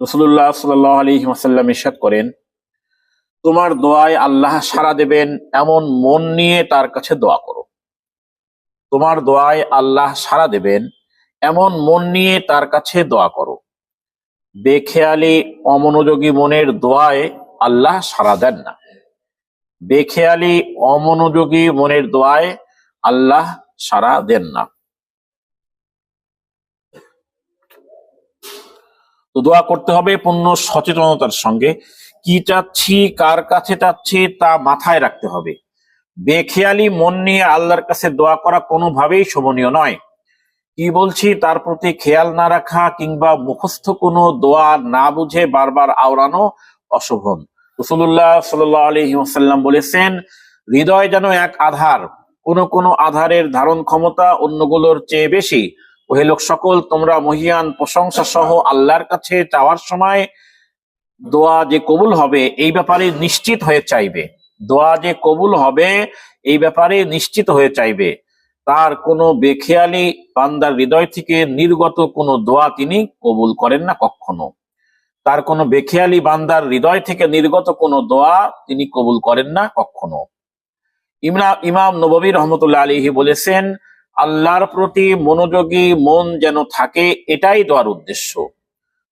রসুল্লাহ সাল আলী ওয়াসাল্লাম ইরশাদ করেন, তোমার দোয়ায় আল্লাহ সাড়া দেবেন, এমন মন নিয়ে তার কাছে দোয়া করো। তোমার দোয়ায় আল্লাহ সাড়া দেবেন, এমন মন নিয়ে তার কাছে দোয়া করো। বেখেয়ালি, অমনোযোগী মনের দোয়ায় আল্লাহ সাড়া দেন না। বেখেয়ালি, অমনোযোগী মনের দোয়ায় আল্লাহ সাড়া দেন না। তো দোয়া করতে হবে পূর্ণ সচেতনতার সঙ্গে। কি চাচ্ছি, কার কাছে চাচ্ছি, তা মাথায় রাখতে হবে। বেখেয়ালি মন নিয়ে আল্লাহর কাছে দোয়া করা কোনোভাবেই শোভনীয় নয়। কি বলছি, তার প্রতি খেয়াল না রাখা কিংবা মুখস্থ কোনো দোয়া না বুঝে বারবার আওড়ানো অশোভন। রসুল্লাহ সাল্লাহ আলহিহাসাল্লাম বলেছেন, হৃদয় যেন এক আধার। কোন কোন আধারের ধারণ ক্ষমতা অন্যগুলোর চেয়ে বেশি। ওহে লোক সকল, তোমরা মহিয়ান প্রশংসা সহ আল্লাহর কাছে চাওয়ার সময় দোয়া যে কবুল হবে, এই ব্যাপারে নিশ্চিত হয়ে চাইবে। দোয়া যে কবুল হবে, এই ব্যাপারে নিশ্চিত হয়ে চাইবে। তার কোনো বেখেয়ালি বান্দার হৃদয় থেকে নির্গত কোনো দোয়া তিনি কবুল করেন না কখনো। তার কোনো বেখেয়ালি বান্দার হৃদয় থেকে নির্গত কোনো দোয়া তিনি কবুল করেন না কখনো। ইমরা, ইমাম নবী রহমতুল্লাহ আলিহি বলেছেন আল্লাহর প্রতি মনোযোগী মন যেন থাকে, এটাই দোয়ার উদ্দেশ্য।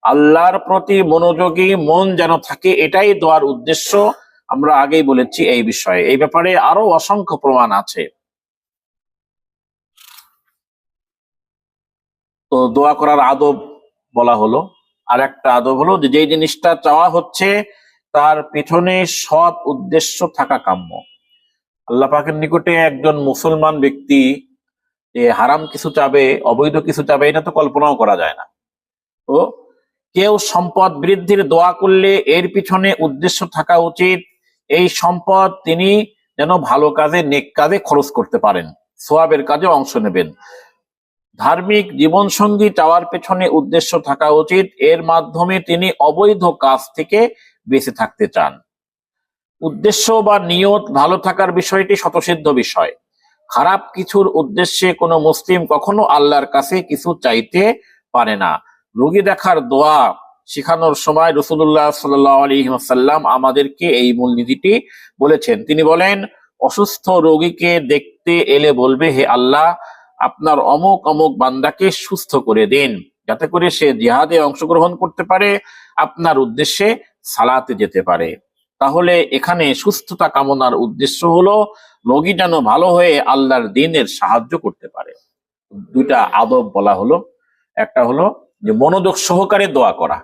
আল্লাহর প্রতি মনোযোগী মন যেন থাকে, এটাই দোয়ার উদ্দেশ্য। আমরা আগেই বলেছি এই বিষয়ে। এই ব্যাপারে আরও অসংখ্য প্রমাণ আছে। তো দোয়া করার আদব বলা হলো। আর একটা আদব হলো যে যেই জিনিসটা চাওয়া হচ্ছে, তার পেছনে সৎ উদ্দেশ্য থাকা কাম্য। আল্লাহ পাকের নিকটে একজন মুসলমান ব্যক্তি যে হারাম কিছু চাবে, অবৈধ কিছু চাবে, এটা তো কল্পনাও করা যায় না। তো কেউ সম্পদ বৃদ্ধির দোয়া করলে এর পিছনে উদ্দেশ্য থাকা উচিত, এই সম্পদ তিনি যেন ভালো কাজে, নেক কাজে খরচ করতে পারেন, সোয়াবের কাজে অংশ নেবেন। ধার্মিক জীবনসঙ্গী চাওয়ার পেছনে উদ্দেশ্য থাকা উচিত, এর মাধ্যমে তিনি অবৈধ কাজ থেকে বেঁচে থাকতে চান। উদ্দেশ্য বা নিয়ত ভালো থাকার বিষয়টি শতসিদ্ধ বিষয়। খারাপ কিছুর উদ্দেশ্যে কোনো মুসলিম কখনো আল্লাহর কাছে কিছু চাইতে পারে না। রোগী দেখার দোয়া শেখানোর সময় রসুল্লাহ সাল্লাম আমাদেরকে এই মূলনীতিটি বলেছেন। তিনি বলেন, অসুস্থ রোগীকে দেখতে এলে বলবে, হে আল্লাহ, আপনার অমুক অমুক বান্দাকে সুস্থ করে দিন। যাতে করে সে জিহাদে অংশগ্রহণ করতে পারে, আপনার উদ্দেশ্যে সালাতে যেতে পারে। তাহলে এখানে সুস্থতা কামনার উদ্দেশ্য হলো রোগী যেন ভালো হয়ে আল্লাহর দিনের সাহায্য করতে পারে। দুইটা আদব বলা হলো। একটা হলো যে মনোযোগ সহকারে দোয়া করা।